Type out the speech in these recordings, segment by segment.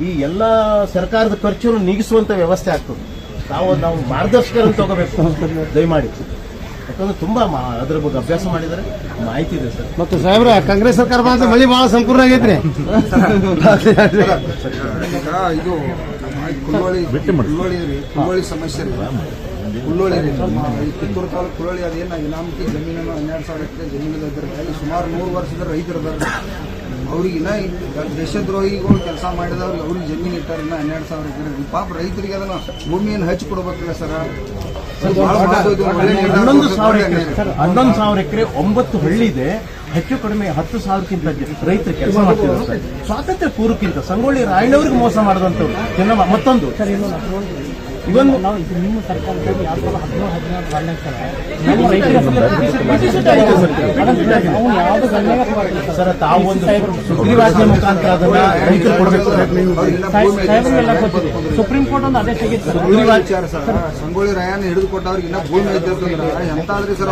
ಈ ಎಲ್ಲ ಸರ್ಕಾರದ ಖರ್ಚನ್ನು ನೀಗಿಸುವಂತ ವ್ಯವಸ್ಥೆ ಆಗ್ತದೆ. ನಾವು ನಾವು ಮಾರ್ಗದರ್ಶಕರನ್ನು ತಗೋಬೇಕು. ದಯಮಾಡಿ. ಯಾಕಂದ್ರೆ ತುಂಬಾ ಮಾ- ಅದ್ರ ಬಗ್ಗೆ ಅಭ್ಯಾಸ ಮಾಡಿದರೆ ಮಾಹಿತಿ ಇದೆ ಸರ್. ಮತ್ತು ಸಾಹೇಬ್ರ ಕಾಂಗ್ರೆಸ್ ಸರ್ಕಾರ ಬಂದ್ರೆ ಮಳಿ ಬಹಳ ಸಂಪೂರ್ಣ ಆಗೈತ್ರಿ. ಇದು ಕುಲ್ಲೋಳಿ ಸಮಸ್ಯೆ ಕುಳ್ಳೋಳಿ ಈ ಕಿತ್ತೂರು ತಾಲೂಕು ಕುಳ್ಳೋಳಿ ಅದೇನು ಇನಾಮತಿ ಜಮೀನನ್ನು ಹನ್ನೆರಡು ಸಾವಿರ ಎಕರೆ ಜಮೀನು ಇದ್ದರೆ ಅಲ್ಲಿ ಸುಮಾರು ನೂರು ವರ್ಷದ ರೈತರು ಅವ್ರಿಗೆ ಇನ್ನ ದೇಶದ್ರೋಹಿಗಳು ಕೆಲಸ ಮಾಡಿದವ್ರಿಗೆ ಅವ್ರಿಗೆ ಜಮೀನು ಇಟ್ಟಾರ ಇನ್ನ ಹನ್ನೆರಡು ಸಾವಿರ ಎಕರೆ. ಪಾಪ ರೈತರಿಗೆ ಅದನ್ನ ಭೂಮಿಯನ್ನು ಹಚ್ಚಿ ಕೊಡ್ಬೇಕಲ್ಲ ಸರ್? ಹನ್ನೊಂದು ಸಾವಿರ ಎಕರೆ ಹನ್ನೊಂದು ಸಾವಿರ ಎಕರೆ ಒಂಬತ್ತು ಹಳ್ಳಿ ಇದೆ ಹೆಚ್ಚು ಕಡಿಮೆ ಹತ್ತು ಸಾವಿರಕ್ಕಿಂತ ರೈತರು ಕೆಲಸ ಮಾಡ್ತಿದ್ರು ಸರ್. ಸ್ವಾತಂತ್ರ್ಯ ಪೂರ್ವಕ್ಕಿಂತ ಸಂಗೊಳ್ಳಿ ರಾಯಣ್ಣವ್ರಿಗೆ ಮೋಸ ಮಾಡಿದಂಥವ್ರು ಮತ್ತೊಂದು. ಇವನ್ ನಾವು ಇದು ನಿಮ್ಮ ಸರ್ಕಾರದಲ್ಲಿ ಎರಡು ಸಾವಿರದ ಹದಿನೇಳು ಹದಿನಾರು ಸಾಲಿನಾಗ ಸರ್ ಯಾವ್ದು ತಾವು ಸುಗ್ರೀವಾಜ್ಞೆ ಮುಖಾಂತರ ಅದನ್ನ ರೈತರು ಕೊಡಬೇಕು ಸಾಹೇಬರಿಗೆಲ್ಲ ಗೊತ್ತಿದೆ. ಸುಪ್ರೀಂ ಕೋರ್ಟ್ ಒಂದು ಆದೇಶ ಆಗಿತ್ತು. ಸರ್. ಸಂಗೊಳ್ಳಿ ರಾಯಣ್ಣ ಹಿಡಿದು ಕೊಟ್ಟವ್ರಿಗೆ ಇನ್ನ ಭೂಮಿ ಎಂತಾದ್ರಿ ಸರ್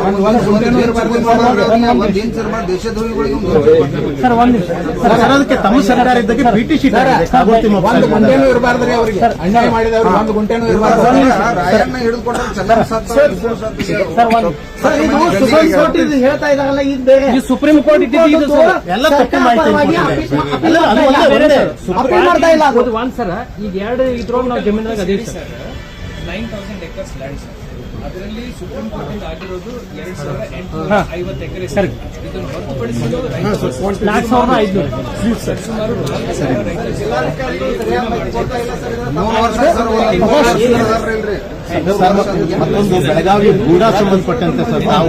ಏನ್ ಸರ್ ಮಾಡಿ ದೇಶದ್ರೋಹಿಗಳಿಗೆ ಸರ್ ಒಂದ್ ನಿಮಿಷ. ಸರ್ ಅದಕ್ಕೆ ತಮ್ಮ ಸರ್ಕಾರ ಇದ್ದಕ್ಕೆ ಪಿಟಿ ಶೀಟ್ ಒಂದು ಗುಂಟೆನೂ ಇರಬಾರ್ದ್ರಿ ಅವ್ರಿಗೆ. ಅನ್ಯಾಯ ಮಾಡಿದವರು ಒಂದು ಗುಂಟೆನೂ ಇರಬಾರ್ದು ಹೇಳ್ತಾ ಇದಾರಲ್ಲ ಇದು ಬೇರೆ. ಸುಪ್ರೀಂ ಕೋರ್ಟ್ ಇದ್ದಿದ್ದು ಎಲ್ಲ ತಪ್ಪು ಮಾಡ್ತಾ ಒಂದೇ- ಇಲ್ಲ. ಒಂದೇ. ಅಪೀಲ್ ಮಾಡ್ತಾ ಇಲ್ಲ ಅದು. ಅದು ಒಂದ್ ಸರ್ ಈಗ ಎರಡು ಇದ್ರೊಳಗೆ ನಾವು ಜಮೀನಾಗ ಅದೇ sir nine thousand acres land sir ಅದರಲ್ಲಿ ಸುಪ್ರೀಂ ಕೋರ್ಟ್ ಆಗಿರೋದು ಎರಡ್ ಸಾವಿರದ ಎಂಟುನೂರ ಐವತ್ತು ಎಕರೆ ಸರ್. ಇದನ್ನು ಐದುನೂರು. ಸುಮಾರು ನಾಲ್ಕು ಸಾವಿರ ರೈತರು. ಮೂರು ವರ್ಷ ಸರ್ ಒಂದು ವರ್ಷ ಅದಾರ್ರಿ. ಸರ್, ಮತ್ತೊಂದು ಬೆಳಗಾವಿ ಗೂಢ ಸಂಬಂಧಪಟ್ಟಂತೆ ಸರ್ ನಾವು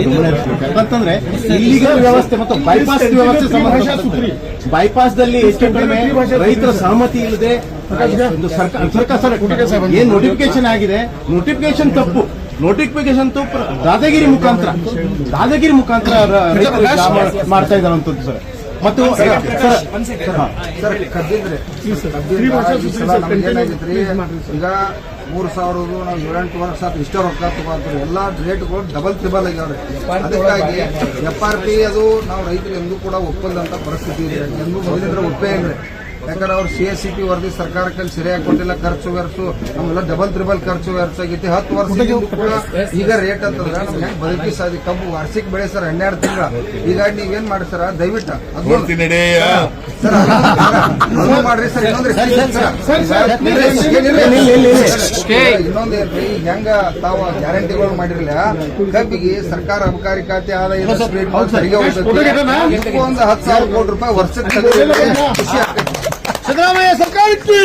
ಯಾಕಂತಂದ್ರೆ ಇಲ್ಲಿಗ ವ್ಯವಸ್ಥೆ ಮತ್ತು ಬೈಪಾಸ್ ವ್ಯವಸ್ಥೆ ಸಂಬಂಧಪಟ್ಟಂತೆ ಬೈಪಾಸ್ ದಲ್ಲಿ ಹೆಚ್ಚು ಕಡಿಮೆ ರೈತರ ಸಹಮತಿ ಇಲ್ಲದೆ ಸರ್ಕಾರ ಸರ್ಕಾರ ಸರ್ ಏನ್ ನೋಟಿಫಿಕೇಶನ್ ಆಗಿದೆ? ನೋಟಿಫಿಕೇಶನ್ ತಪ್ಪು. ನೋಟಿಫಿಕೇಶನ್ ದಾದಗಿರಿ ಮುಖಾಂತರ. ದಾದಾಗಿರಿ ಮುಖಾಂತರ ಮಾಡ್ತಾ ಇದ್ದಾರಂತದ್ದು ಸರ್. ಮತ್ತು ಕದ್ದಿದ್ರಿ. ಈಗ ಮೂರು ಸಾವಿರದು ನಾವು ಏಳೆಂಟು ವರ್ಷ ಇಷ್ಟ ರೊಕ್ಕ ತಗೋತಾರೆ ಎಲ್ಲ ರೇಟ್ಗಳು ಡಬಲ್ ತ್ರಿಬಲ್ ಆಗ್ಯಾವ್ರೆ ಅದಕ್ಕಾಗಿ ಎಫ್ ಆರ್ ಪಿ ಅದು ನಾವು ರೈತರು ಎಂದೂ ಕೂಡ ಒಪ್ಪದಂತ ಪರಿಸ್ಥಿತಿ ಇದೆ. ಎಂದೂ ಮೊದಲಿದ್ರೆ ಒಪ್ಪೇ ಇಲ್ರಿ ಯಾಕಂದ್ರೆ ಅವ್ರು ಸಿ ಎಸ್ ಸಿ ಪಿ ವರದಿ ಸರ್ಕಾರಕ್ಕೆ ಸರಿಯಾಗಿ ಕೊಟ್ಟಿಲ್ಲ ಖರ್ಚು ವೆರ್ಸು ಆಮೇಲೆ ಡಬಲ್ ತ್ರಿಬಲ್ ಖರ್ಚು ವೆರ್ಸ್ ಆಗೈತಿ ಹತ್ತು ವರ್ಷ ಕೂಡ ಈಗ ರೇಟ್ ಅಂತಂದ್ರೆ ನಮ್ಗೆ ಬದುಕಿ ಸಾಧಿ ಕಬ್ಬು ವಾರ್ಷಿಕ ಬೆಳೆ ಸರ್ ಹನ್ನೆರಡು ತಿಂಗಳ. ಈಗ ನೀವೇನ್ ಮಾಡಿ ಸರ್? ದಯವಿಟ್ಟು ಅದು ಸರ್ ಮಾಡ್ರಿ ಸರ್ ಇನ್ನೊಂದ್ರಿ ಇನ್ನೊಂದು ಏನ್ರಿ ಹೆಂಗ ತಾವ ಗ್ಯಾರಂಟಿಗಳು ಮಾಡಿರಲ್ಲ ಕಬ್ಬಿಗೆ ಸರ್ಕಾರ ಅಬಕಾರಿ ಖಾತೆ ಆದಾಯ ಹೋಗ್ಬೇಕು ಒಂದು ಹತ್ತು ಸಾವಿರ ಕೋಟಿ ರೂಪಾಯಿ ವರ್ಷಕ್ಕೆ ಖುಷಿ ಆಗ್ತೈತಿ. ಸಿದ್ದರಾಮಯ್ಯ ಸರ್ಕಾರಕ್ಕೆ